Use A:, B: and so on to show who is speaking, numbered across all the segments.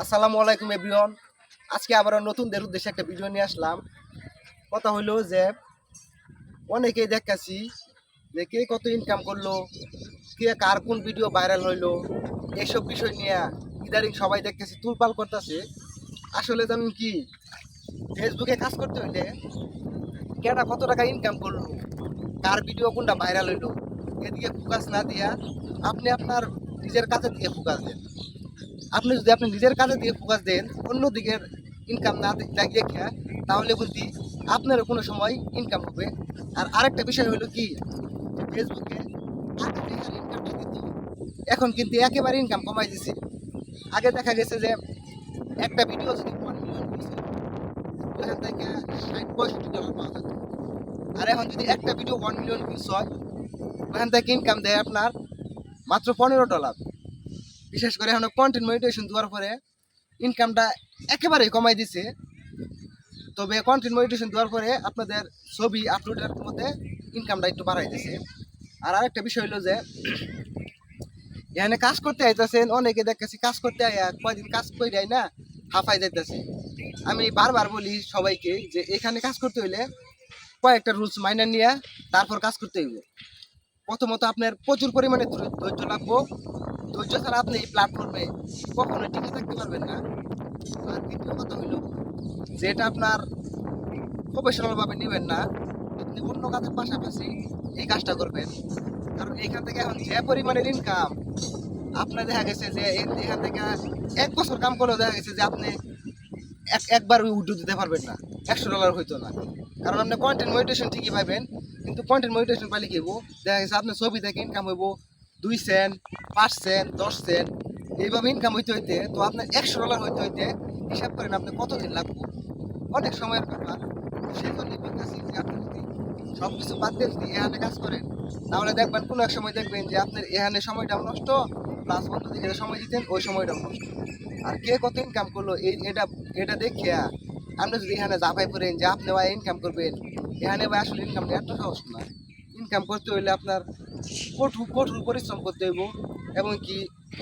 A: আসসালামু আলাইকুম, এভরিওয়ান। আজকে আবার নতুনদের উদ্দেশ্যে একটা ভিডিও নিয়ে আসলাম। কথা হলো যে, অনেকেই দেখাচ্ছি যে কে কত ইনকাম করল, কে কার কোন ভিডিও ভাইরাল হইল, এইসব বিষয় নিয়ে ইদারিং সবাই দেখতেছি তুলপাল করতেছে। আসলে জানেন কি ফেসবুকে কাজ করতে হইলে কেটা কত টাকা ইনকাম করল, কার ভিডিও কোনটা ভাইরাল হইল, এদিকে ফোকাস না দিয়া আপনি আপনার নিজের কাছে দিয়ে ফোকাস দেন। আপনি যদি আপনি নিজের কাজে দিয়ে ফোকাস দেন অন্য দিকের ইনকাম না লাগিয়ে খেয়া, তাহলে বলতে আপনারও কোনো সময় ইনকাম হবে। আর আরেকটা বিষয় হলো কি ফেসবুকে এখন কিন্তু একেবারে ইনকাম কমাই দিছে। আগে দেখা গেছে যে একটা ভিডিও যদি ওয়ান আর এখন যদি একটা ভিডিও ওয়ান মিলিয়ন ভিউজ হয়, ওখান থেকে ইনকাম দেয় আপনার মাত্র পনেরো ডলার বিশেষ করে এখন কন্টেন্ট মনিটাইজেশন দেওয়ার পরে ইনকামটা একেবারেই কমাই দিছে। তবে কন্টেন্ট মনিটাইজেশন দেওয়ার পরে আপনাদের ছবি আপলোডের মধ্যে ইনকামটা একটু বাড়াই দিছে। আর আরেকটা বিষয় হলো যে, এখানে কাজ করতে আইতেছেন, অনেকে দেখতেছি কাজ করতে আয়া কয়দিন কাজ করে না হাফাই যাইতেছে। আমি বারবার বলি সবাইকে যে এখানে কাজ করতে হইলে কয়েকটা রুলস মাইনে নিয়ে তারপর কাজ করতে হইব। প্রথমত আপনার প্রচুর পরিমাণে ধৈর্য লাগবো। ধৈর্য ছাড়া আপনি এই প্ল্যাটফর্মে কখনো টিকে থাকতে পারবেন না। আর দ্বিতীয় কথা হইল যে এটা আপনার প্রফেশনাল ভাবে নেবেন না, আপনি অন্য কাজের পাশাপাশি এই কাজটা করবেন। কারণ এখান থেকে এখন যে পরিমাণের ইনকাম আপনার দেখা গেছে যে এখান থেকে এক বছর কাম করলেও দেখা গেছে যে আপনি এক একবার উড্ডু দিতে পারবেন না। একশো ডলার হইতো না। কারণ আপনি কন্টেন্ট মনিটেশন ঠিকই পাবেন, কিন্তু কন্টেন্ট মনিটেশন পাইলে কি দেখা গেছে আপনার ছবি থেকে ইনকাম হইব দুই সেন্ট পাঁচ সেন্ট দশ সেন্ট এইভাবে ইনকাম হইতে হইতে তো আপনার একশো ডলার হইতে হইতে হিসাব করেন আপনি কতদিন লাগবে। অনেক সময়ের ব্যাপার। সেই জন্যই বলতেছি যে আপনি যদি সব কিছু বাদ দিয়ে যদি এখানে কাজ করেন, তাহলে দেখবেন কোনো এক সময় দেখবেন যে আপনার এহানে সময়টাও নষ্ট প্লাস যে সময় দিতেন, ওই সময়টাও নষ্ট। আর কে কত ইনকাম করল, এই এটা এটা দেখিয়া আপনি যদি এখানে জাফাই করেন যে আপনি ভাই ইনকাম করবেন, এখানে ভাই আসলে ইনকামটা এত সহজ না। ইনকাম করতে হইলে আপনার কঠোর কঠোর পরিশ্রম করতে হইব এবং কি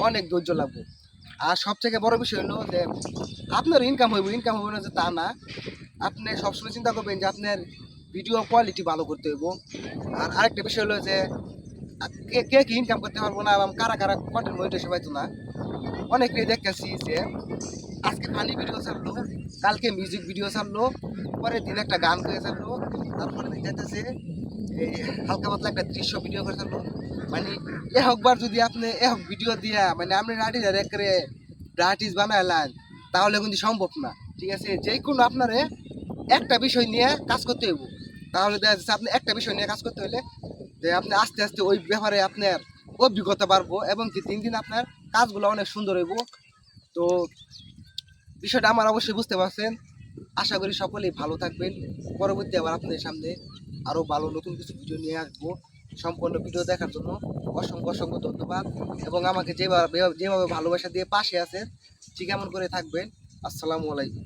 A: অনেক ধৈর্য লাগবে। আর সবথেকে বড় বিষয় হলো যে, আপনার ইনকাম হইব ইনকাম হবে না যে তা না। আপনি সবসময় চিন্তা করবেন যে আপনার ভিডিও কোয়ালিটি ভালো করতে হইব। আর আরেকটা বিষয় হলো যে, কে কে ইনকাম করতে পারব না, এবং কারা কারা কন্টেন্ট মনিটেশন পাইতো না। অনেকেই দেখতেছি যে, আজকে ফানি ভিডিও ছাড়লো, কালকে মিউজিক ভিডিও ছাড়লো, পরের দিন একটা গান করে ছাড়লো তারপরে দিন যাইতেছে এই হালকা পাতলা একটা দৃশ্য ভিডিও করে ছাড়লো মানে এ হকবার যদি আপনি এ হক ভিডিও দিয়া মানে আপনি রাটি করে আর্টিস্ট বানাইলেন, তাহলে কিন্তু সম্ভব না। ঠিক আছে? যে কোনো আপনারে একটা বিষয় নিয়ে কাজ করতে হইব। তাহলে দেখা যাচ্ছে আপনি একটা বিষয় নিয়ে কাজ করতে হলে যে আপনি আস্তে আস্তে ওই ব্যাপারে আপনার অভিজ্ঞতা বাড়বো এবং কি দিন দিন আপনার কাজগুলো অনেক সুন্দর হইব। তো বিষয়টা আমার অবশ্যই বুঝতে পারছেন। আশা করি সকলেই ভালো থাকবেন। পরবর্তী আবার আপনাদের সামনে আরও ভালো নতুন কিছু ভিডিও নিয়ে আসব। সম্পূর্ণ ভিডিও দেখার জন্য অসংখ্য অসংখ্য ধন্যবাদ এবং আমাকে যেভাবে যেভাবে ভালোবাসা দিয়ে পাশে আছেন, ঠিক এমন করে থাকবেন। আসসালামু আলাইকুম।